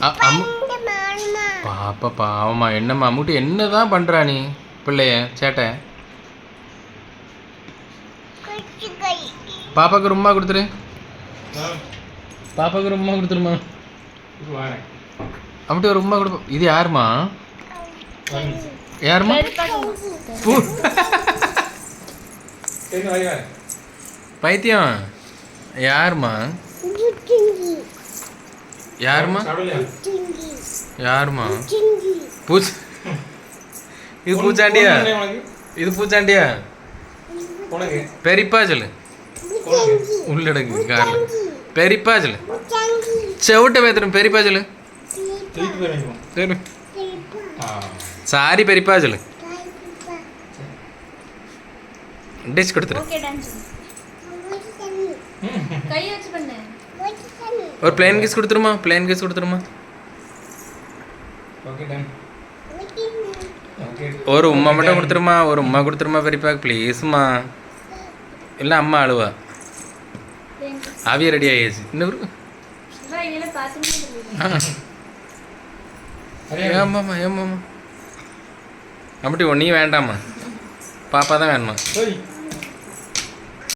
அ- பாப்பா பாவம்மா. என்னம்மா அம்முட்டு என்ன தான் பண்ணுறா நீ பிள்ளைய சேட்டை? பாப்பாக்கு ரொம்ப கொடுத்துரு. பாப்பாக்கு ரொம்ப கொடுத்துருமா. அம்முட்டி ரொம்ப கொடுப்போம் இது யாருமா யாருமா பைத்தியம். யாருமா யாருமா யாருமா பூச் இது பூச்சாண்டியா? இது பூச்சாண்டியா? பெரியப்பா சொல்லு. உள்ளடங்கு காரில் பெரியப்பா சொல்லு. செவிட்ட பேத்துடும். பெரியப்பா சொல்லு. சொல்லு சாரி பெரியப்பா சொல்லு. டிஷ் கொடுத்துரு. ஓகே டான்ஸ் கை வச்சு பண்ணு. ஒரு பிளேன் கிஸ் கொடுத்துருமா பிளேன் கிஸ் கொடுத்துருமா ஒரு உம்மா மட்டும் கொடுத்துருமா ஒரு உம்மா கொடுத்துருமா பெரியப்பா? ப்ளீஸ்மா இல்லை அம்மா அழுவா. ஆவிய ரெடி ஆகிடுச்சு இன்னொரு ஏமாம்மா ஏமாம்மா அப்படி ஒன்றையும் வேண்டாம்மா. பாப்பா தான் வேணுமா?